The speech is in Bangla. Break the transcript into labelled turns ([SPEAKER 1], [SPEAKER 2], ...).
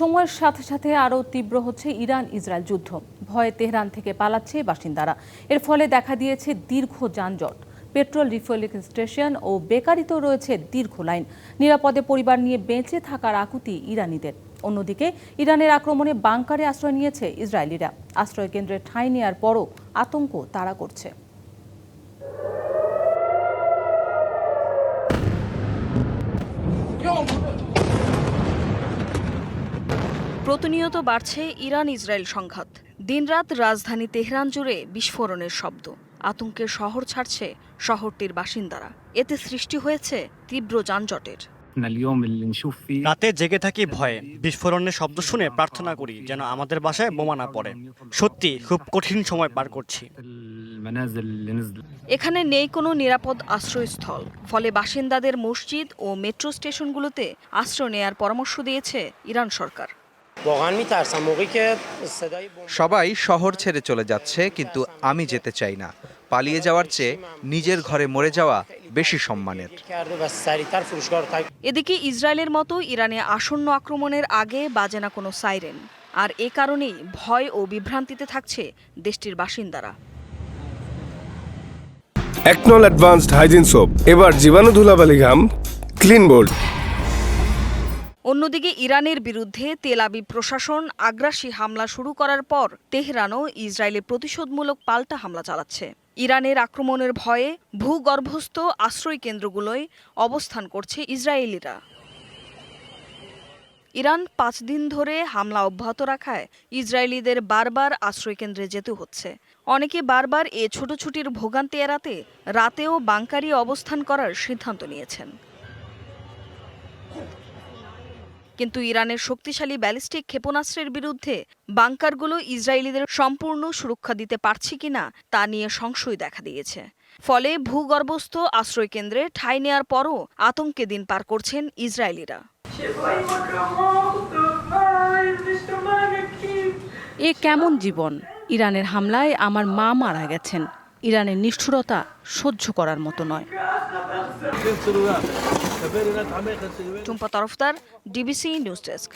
[SPEAKER 1] সময়ের সাথে সাথে আরও তীব্র হচ্ছে ইরান ইসরায়েল যুদ্ধ। ভয়ে তেহরান থেকে পালাচ্ছে বাসিন্দারা। এর ফলে দেখা দিয়েছে দীর্ঘ যানজট। পেট্রোল, রিফুয়েলিং স্টেশন ও বেকারিতেও রয়েছে দীর্ঘ লাইন। নিরাপদে পরিবার নিয়ে বেঁচে থাকার আকুতি ইরানিদের। অন্যদিকে, ইরানের আক্রমণে বাংকারে আশ্রয় নিয়েছে ইসরায়েলিরা। আশ্রয় কেন্দ্রে ঠাঁই নেওয়ার পরও আতঙ্ক তাড়া করছে।
[SPEAKER 2] প্রতিনিয়ত বাড়ছে ইরান ইসরায়েল সংঘাত। দিনরাত রাজধানী তেহরান জুড়ে বিস্ফোরণের শব্দ। আতঙ্কে শহর ছাড়ছে শহরটির বাসিন্দারা। এতে সৃষ্টি হয়েছে তীব্র যানজটের।
[SPEAKER 3] রাতে জেগে থাকি ভয়ে। বিস্ফোরণের শব্দ শুনে প্রার্থনা করি যেন আমাদের বাসায় বোমা না পড়ে। সত্যি খুব কঠিন সময় পার করছি।
[SPEAKER 2] এখানে নেই কোনো নিরাপদ আশ্রয়স্থল। ফলে বাসিন্দাদের মসজিদ ও মেট্রো স্টেশনগুলোতে আশ্রয় নেয়ার পরামর্শ দিয়েছে ইরান সরকার।
[SPEAKER 4] সবাই শহর ছেড়ে চলে যাচ্ছে কিন্তু আমি যেতে চাই না। পালিয়ে যাওয়ার চেয়ে নিজের ঘরে মরে যাওয়া বেশি সম্মানের।
[SPEAKER 2] এদিকে ইসরায়েলের মতো ইরানে আসন্ন আক্রমণের আগে বাজে না কোনো সাইরেন। আর এ কারণেই ভয় ও বিভ্রান্তিতে থাকছে দেশটির বাসিন্দারা।
[SPEAKER 5] একনল অ্যাডভান্সড হাইজিন সোপ এবার জীবাণু ধুলাবালি ঘাম ক্লিন বোল্ড
[SPEAKER 2] অন্যদিকে ইরানের বিরুদ্ধে তেলাবি প্রশাসন আগ্রাসী হামলা শুরু করার পর তেহরানও ইসরায়েলে প্রতিশোধমূলক পাল্টা হামলা চালাচ্ছে। ইরানের আক্রমণের ভয়ে ভূগর্ভস্থ আশ্রয় কেন্দ্রগুলোয় অবস্থান করছে ইসরায়েলিরা। ইরান পাঁচ দিন ধরে হামলা অব্যাহত রাখায় ইসরায়েলিদের বারবার আশ্রয়কেন্দ্রে যেতে হচ্ছে। অনেকে বারবার এ ছোটছুটির ভোগান্তি এড়াতে রাতেও বাংকারি অবস্থান করার সিদ্ধান্ত নিয়েছেন। কিন্তু ইরানের শক্তিশালী ব্যালিস্টিক ক্ষেপণাস্ত্রের বিরুদ্ধে বাংকারগুলো ইসরায়েলিদের সম্পূর্ণ সুরক্ষা দিতে পারছে কিনা তা নিয়ে সংশয় দেখা দিয়েছে। ফলে ভূগর্ভস্থ আশ্রয়কেন্দ্রে ঠাঁই নেয়ার পরও আতঙ্কে দিন পার করছেন ইসরায়েলিরা।
[SPEAKER 1] এ কেমন জীবন? ইরানের হামলায় আমার মা মারা গেছেন। ইরানের নিষ্ঠুরতা সহ্য করার মতো নয়।
[SPEAKER 2] Tumpa Tarafdar DBC news desk